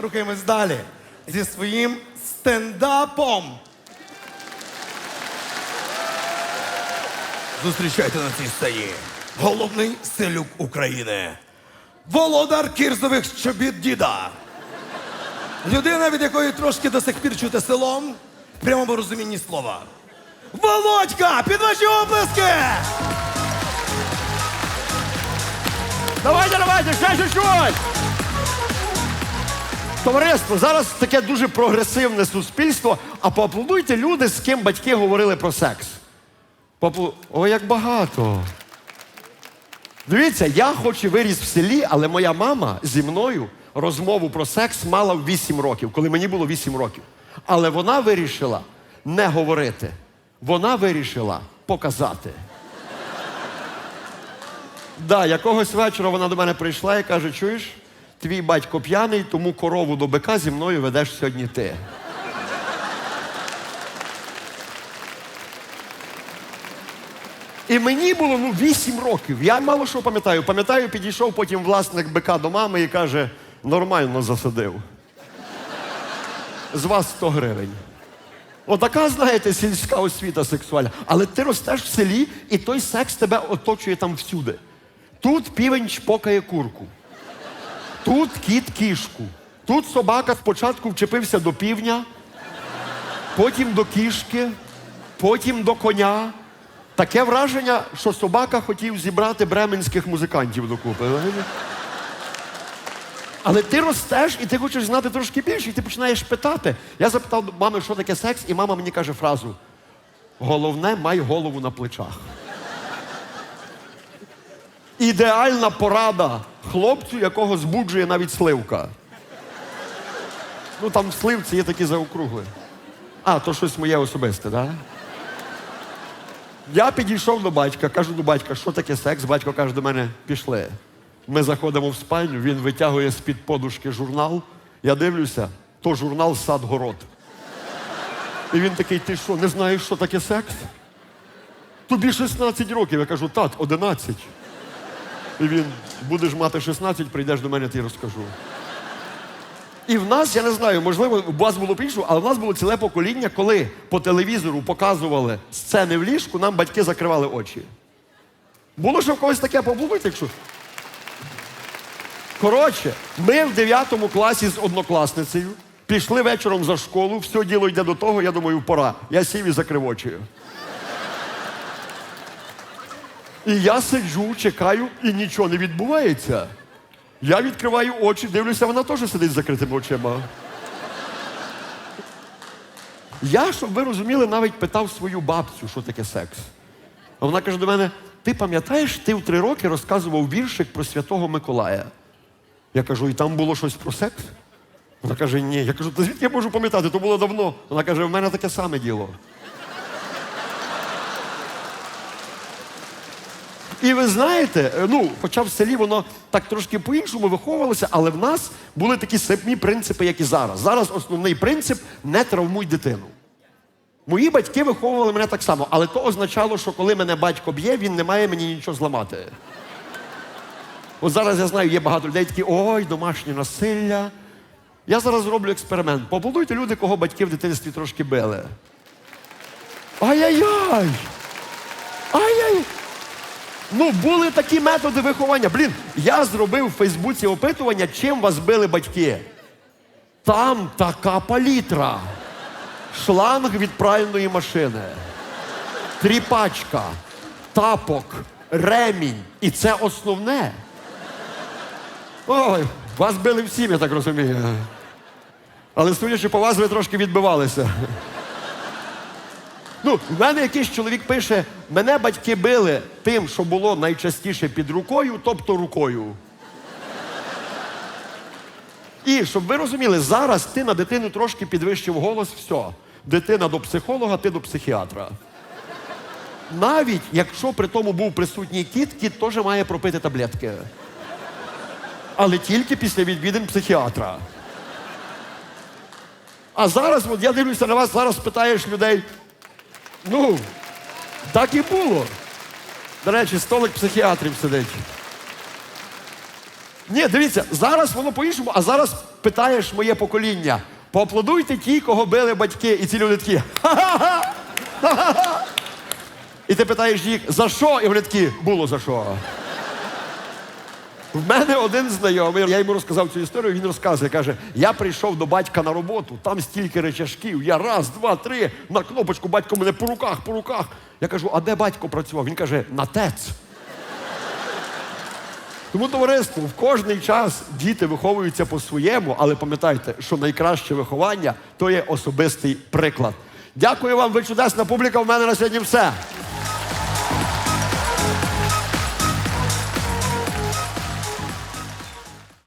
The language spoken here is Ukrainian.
рухаємось далі зі своїм стендапом. Зустрічайте на цій сцені головний селюк України. Володар кірзових чобіт діда. Людина, від якої трошки до сих пір чути селом, в прямому розумінні слова. Володька! Під ваші оплески! Давайте, давайте, ще чуть-чуть! Товариство, зараз таке дуже прогресивне суспільство, а поаплодуйте люди, з ким батьки говорили про секс. Поаплу... О, як багато. Дивіться, я хоч і виріс в селі, але моя мама зі мною розмову про секс мала в 8 років, коли мені було 8 років. Але вона вирішила не говорити. Вона вирішила показати. Да, якогось вечора вона до мене прийшла і каже: чуєш, твій батько п'яний, тому корову до бика зі мною ведеш сьогодні ти. І мені було ну, 8 років. Я мало що пам'ятаю. Пам'ятаю, підійшов потім власник бика до мами і каже: нормально засадив. З вас 100 гривень. Отака, знаєте, сільська освіта сексуальна. Але ти ростеш в селі, і той секс тебе оточує там всюди. Тут півень чпокає курку, тут кіт кішку, тут собака спочатку вчепився до півня, потім до кішки, потім до коня. Таке враження, що собака хотів зібрати бременських музикантів докупи. Але ти ростеш і ти хочеш знати трошки більше, і ти починаєш питати. Я запитав мами, що таке секс, і мама мені каже фразу: головне, май голову на плечах. Ідеальна порада хлопцю, якого збуджує навіть сливка. Ну там в сливці є такі заокругли. А, то щось моє особисте, так? Да? Я підійшов до батька, кажу до батька, що таке секс. Батько каже до мене, пішли. Ми заходимо в спальню, він витягує з-під подушки журнал. Я дивлюся, то журнал сад-город. І він такий, ти що, не знаєш, що таке секс? Тобі 16 років. Я кажу, так, 11. І він, будеш мати 16, прийдеш до мене, я розкажу. І в нас, я не знаю, можливо, у вас було по-іншому, але в нас було ціле покоління, коли по телевізору показували сцени в ліжку, нам батьки закривали очі. Було ще в когось таке побудуть, якщо. Коротше, ми в 9 класі з однокласницею пішли вечором за школу, все діло йде до того, я думаю, пора. Я сів і закрив очі. І я сиджу, чекаю, і нічого не відбувається. Я відкриваю очі, дивлюся, вона теж сидить з закритими очима. Я, щоб ви розуміли, навіть питав свою бабцю, що таке секс. А вона каже до мене: ти пам'ятаєш, ти в три роки розказував віршик про Святого Миколая. Я кажу, і там було щось про секс? Вона каже, ні. Я кажу, та звідки я можу пам'ятати, то було давно. Вона каже, в мене таке саме діло. І ви знаєте, е, ну, хоча в селі воно так трошки по-іншому виховувалося, але в нас були такі самі принципи, як і зараз. Зараз основний принцип не травмуй дитину. Мої батьки виховували мене так само, але то означало, що коли мене батько б'є, він не має мені нічого зламати. От зараз я знаю, є багато людей, такі ой, домашнє насилля. Я зараз зроблю експеримент. Поаплодуйте люди, кого батьки в дитинстві трошки били. Ай-яй-яй! Ай-яй! Ну, були такі методи виховання. Блін, я зробив в Фейсбуці опитування, чим вас били батьки. Там така палітра. Шланг від пральної машини, тріпачка, тапок, ремінь. І це основне. Ой, вас били всім, я так розумію. Але судячи по вас, ви трошки відбивалися. Ну, в мене якийсь чоловік пише: мене батьки били тим, що було найчастіше під рукою, тобто рукою. І щоб ви розуміли, зараз ти на дитину трошки підвищив голос, все. Дитина до психолога, ти до психіатра. Навіть якщо при тому був присутній кіт, кіт теж має пропити таблетки. Але тільки після відвідин психіатра. А зараз, от я дивлюся на вас, зараз питаєш людей. Ну, так і було. До речі, столик психіатрів сидить. Ні, дивіться, зараз воно по-іншому, а зараз питаєш моє покоління, поаплодуйте ті, кого били батьки, і ці люди такі. Ха-ха-ха! І ти питаєш їх, за що? І вони такі, було за що. В мене один знайомий, я йому розказав цю історію, він розказує, каже, я прийшов до батька на роботу, там стільки речашків, я раз, два, три, на кнопочку, батько мене по руках, по руках. Я кажу, а де батько працював? Він каже, на ТЕЦ. Тому товариство, в кожний час діти виховуються по-своєму, але пам'ятайте, що найкраще виховання то є особистий приклад. Дякую вам, ви чудесна публіка. В мене на сьогодні все.